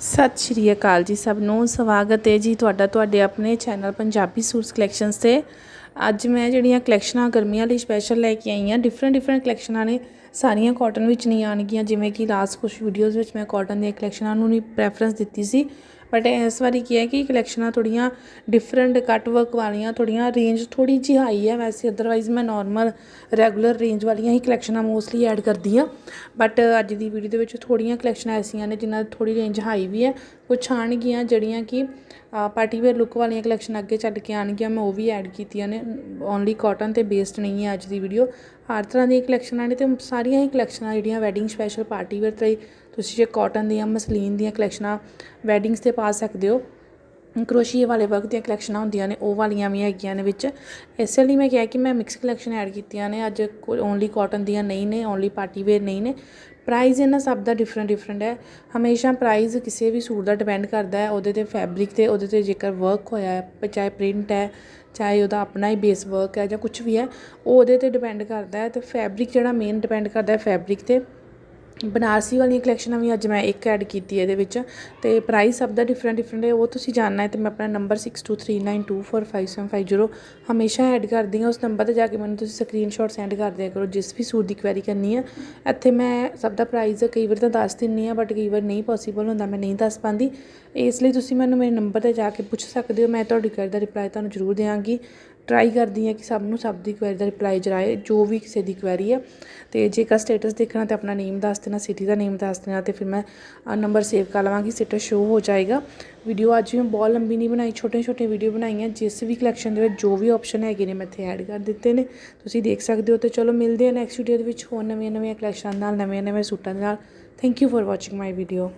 ਸਤਿ ਸ਼੍ਰੀ ਅਕਾਲ ਜੀ ਸਭ ਨੂੰ, ਸਵਾਗਤ ਹੈ ਜੀ ਤੁਹਾਡਾ ਤੁਹਾਡੇ ਆਪਣੇ ਚੈਨਲ ਪੰਜਾਬੀ ਸੂਟਸ ਕਲੈਕਸ਼ਨਸ ਤੇ। ਅੱਜ ਮੈਂ ਜਿਹੜੀਆਂ ਕਲੈਕਸ਼ਨਾਂ ਗਰਮੀਆਂ ਲਈ ਸਪੈਸ਼ਲ ਲੈ ਕੇ ਆਈ ਹਾਂ ਡਿਫਰੈਂਟ ਡਿਫਰੈਂਟ ਕਲੈਕਸ਼ਨਾਂ ਨੇ, ਸਾਰੀਆਂ ਕਾਟਨ ਵਿੱਚ ਨਹੀਂ ਆਣਗੀਆਂ ਜਿਵੇਂ ਕਿ ਲਾਸਟ ਕੁਝ ਵੀਡੀਓਜ਼ ਵਿੱਚ ਮੈਂ ਕਾਟਨ ਦੀਆਂ ਕਲੈਕਸ਼ਨਾਂ ਨੂੰ ਨਹੀਂ ਪ੍ਰੈਫਰੈਂਸ ਦਿੱਤੀ ਸੀ। ਬਟ ਇਸ ਵਾਰੀ ਕੀ ਹੈ ਕਿ ਕਲੈਕਸ਼ਨਾਂ ਥੋੜੀਆਂ ਡਿਫਰੈਂਟ ਕੱਟ ਵਰਕ ਵਾਲੀਆਂ ਥੋੜੀਆਂ ਰੇਂਜ ਥੋੜੀ ਜਿਹੀ ਹਾਈ ਹੈ। ਵੈਸੇ ਅਦਰਵਾਈਜ਼ ਮੈਂ ਨਾਰਮਲ ਰੈਗੂਲਰ ਰੇਂਜ ਵਾਲੀਆਂ ਹੀ ਕਲੈਕਸ਼ਨਾਂ ਮੋਸਟਲੀ ਐਡ ਕਰਦੀ ਹਾਂ। ਬਟ ਅੱਜ ਦੀ ਵੀਡੀਓ ਦੇ ਵਿੱਚ ਥੋੜੀਆਂ ਕਲੈਕਸ਼ਨਾਂ ਐਸੀਆਂ ਨੇ ਜਿਨ੍ਹਾਂ ਦੀ ਥੋੜੀ ਰੇਂਜ ਹਾਈ ਵੀ ਹੈ। ਕੁਛ ਆਉਣਗੀਆਂ ਜਿਹੜੀਆਂ ਕਿ ਪਾਰਟੀ ਵੇਅਰ ਲੁੱਕ ਵਾਲੀਆਂ ਕਲੈਕਸ਼ਨ ਅੱਗੇ ਚੱਲ ਕੇ ਆਉਣਗੀਆਂ, ਮੈਂ ਉਹ ਵੀ ਐਡ ਕੀਤੀਆਂ ਨੇ। ਓਨਲੀ ਕਾਟਨ ਤੇ ਬੇਸਡ ਨਹੀਂ ਹੈ ਅੱਜ ਦੀ ਵੀਡੀਓ ਹਰ ਤਰ੍ਹਾਂ ਦੀਆਂ ਕਲੈਕਸ਼ਨਾਂ ਨੇ ਤੇ ਸਾਰੀਆਂ ਹੀ ਕਲੈਕਸ਼ਨਾਂ ਜਿਹੜੀਆਂ ਵੈਡਿੰਗ ਸਪੈਸ਼ਲ ਪਾਰਟੀ ਵੇਅਰ ਤੇ ਤੁਸੀਂ ਜੇ ਕਾਟਨ ਦੀਆਂ, ਮਸਲੀਨ ਦੀਆਂ ਕਲੈਕਸ਼ਨਾਂ ਵੈਡਿੰਗਸ ਤੇ ਪਾ ਸਕਦੇ ਹੋ। ਕਰੋਸ਼ੀਏ ਵਾਲੇ ਵਰਕ ਦੀਆਂ ਕਲੈਕਸ਼ਨਾਂ ਹੁੰਦੀਆਂ ਨੇ, ਉਹ ਵਾਲੀਆਂ ਵੀ ਹੈਗੀਆਂ ਨੇ ਵਿੱਚ। ਇਸੇ ਲਈ ਮੈਂ ਕਿਹਾ ਕਿ ਮੈਂ ਮਿਕਸ ਕਲੈਕਸ਼ਨ ਐਡ ਕੀਤੀਆਂ ਨੇ। ਅੱਜ ਓਨਲੀ ਕਾਟਨ ਦੀਆਂ ਨਹੀਂ ਨੇ ਓਨਲੀ ਪਾਰਟੀ ਵੇਅਰ ਨਹੀਂ ਨੇ। ਪ੍ਰਾਈਸ ਇਹਨਾਂ ਸਭ ਦਾ ਡਿਫਰੈਂਟ ਡਿਫਰੈਂਟ ਹੈ। ਹਮੇਸ਼ਾ ਪ੍ਰਾਈਸ ਕਿਸੇ ਵੀ ਸੂਟ ਦਾ ਡਿਪੈਂਡ ਕਰਦਾ ਹੈ। ਉਹਦੇ ਤੇ ਫੈਬਰਿਕ ਤੇ, ਉਹਦੇ ਤੇ ਜੇਕਰ ਵਰਕ ਹੋਇਆ ਹੈ ਚਾਹੇ ਪ੍ਰਿੰਟ ਹੈ, ਚਾਹੇ ਉਹਦਾ ਆਪਣਾ ਹੀ ਬੇਸ ਵਰਕ ਹੈ ਜਾਂ ਕੁਝ ਵੀ ਹੈ, ਉਹ ਉਹਦੇ ਤੇ ਡਿਪੈਂਡ ਕਰਦਾ ਹੈ। ਤੇ ਫੈਬਰਿਕ ਜਿਹੜਾ ਮੇਨ ਡਿਪੈਂਡ ਕਰਦਾ ਹੈ ਫੈਬਰਿਕ ਤੇ। ਬਨਾਰਸੀ ਵਾਲੀਆਂ ਕਲੈਕਸ਼ਨਾਂ ਵੀ ਅੱਜ ਮੈਂ ਇੱਕ ਐਡ ਕੀਤੀ ਇਹਦੇ ਵਿੱਚ ਤੇ ਪ੍ਰਾਈਸ ਸਭ ਦਾ ਡਿਫਰੈਂਟ ਡਿਫਰੈਂਟ ਹੈ, ਉਹ ਤੁਸੀਂ ਜਾਣਨਾ ਹੈ ਤੇ ਮੈਂ ਆਪਣਾ ਨੰਬਰ 6239245750 ਹਮੇਸ਼ਾ ਐਡ ਕਰਦੀ ਹਾਂ, ਉਸ ਨੰਬਰ ਤੇ ਜਾ ਕੇ ਮੈਨੂੰ ਤੁਸੀਂ ਸਕਰੀਨਸ਼ਾਟ ਸੈਂਡ ਕਰ ਦਿਆ ਕਰੋ, ਜਿਸ ਵੀ ਸੂਟ ਦੀ ਕੁਐਰੀ ਕਰਨੀ ਹੈ। ਇੱਥੇ ਮੈਂ ਸਭ ਦਾ ਪ੍ਰਾਈਸ ਕਈ ਵਾਰ ਤਾਂ ਦੱਸ ਦਿੰਨੀ ਆ ਬਟ ਕਈ ਵਾਰ ਨਹੀਂ ਪੋਸੀਬਲ ਹੁੰਦਾ, ਮੈਂ ਨਹੀਂ ਦੱਸ ਪਾਉਂਦੀ। ਇਸ ਲਈ ਤੁਸੀਂ ਮੈਨੂੰ ਮੇਰੇ ਨੰਬਰ ਤੇ ਜਾ ਕੇ ਪੁੱਛ ਸਕਦੇ ਹੋ, ਮੈਂ ਤੁਹਾਡੀ ਕੁਐਰੀ ਦਾ ਰਿਪਲਾਈ ਤੁਹਾਨੂੰ ਜ਼ਰੂਰ ਦਿਆਂਗੀ। ਟਰਾਈ ਕਰਦੀ ਹਾਂ ਕਿ ਸਭ ਨੂੰ ਸਭ ਦੀ ਕੁਐਰੀ ਦਾ ਰਿਪਲਾਈ ਜਰਾਏ, ਜੋ ਵੀ ਕਿਸੇ ਦੀ ਕੁਐਰੀ ਹੈ ਤੇ ਜੇਕਰ ਸਟੇਟਸ ਦੇਖਣਾ ਤੇ ਆਪਣਾ ਨੇਮ ਦੱਸ ਦੇਣਾ ਸਿਟੀ ਦਾ ਨੇਮ ਦੱਸ ਦੇਣਾ ਤੇ ਫਿਰ ਮੈਂ ਨੰਬਰ ਸੇਵ ਕਰ ਲਵਾਂਗੀ ਸਟੇਟਸ ਸ਼ੋ ਹੋ ਜਾਏਗਾ। ਵੀਡੀਓ ਅੱਜ ਮੈਂ ਬਹੁਤ ਲੰਬੀ ਨਹੀਂ ਬਣਾਈ ਛੋਟੇ ਛੋਟੇ ਵੀਡੀਓ ਬਣਾਈਆਂ ਜਿਸ ਵੀ ਕਲੈਕਸ਼ਨ ਦੇ ਵਿੱਚ ਜੋ ਵੀ ਆਪਸ਼ਨ ਹੈਗੇ ਨੇ ਮੈਂ ਇੱਥੇ ਐਡ ਕਰ ਦਿੱਤੇ ਨੇ। ਤੁਸੀਂ ਦੇਖ ਸਕਦੇ ਹੋ ਤੇ ਚਲੋ ਮਿਲਦੇ ਹਾਂ ਨੈਕਸਟ ਵੀਡੀਓ ਦੇ ਵਿੱਚ ਹੋਰ ਨਵੀਆਂ ਨਵੀਆਂ ਕਲੈਕਸ਼ਨ ਨਾਲ ਨਵੇਂ ਨਵੇਂ ਸੂਟਾਂ ਦੇ ਨਾਲ। Thank you for watching my video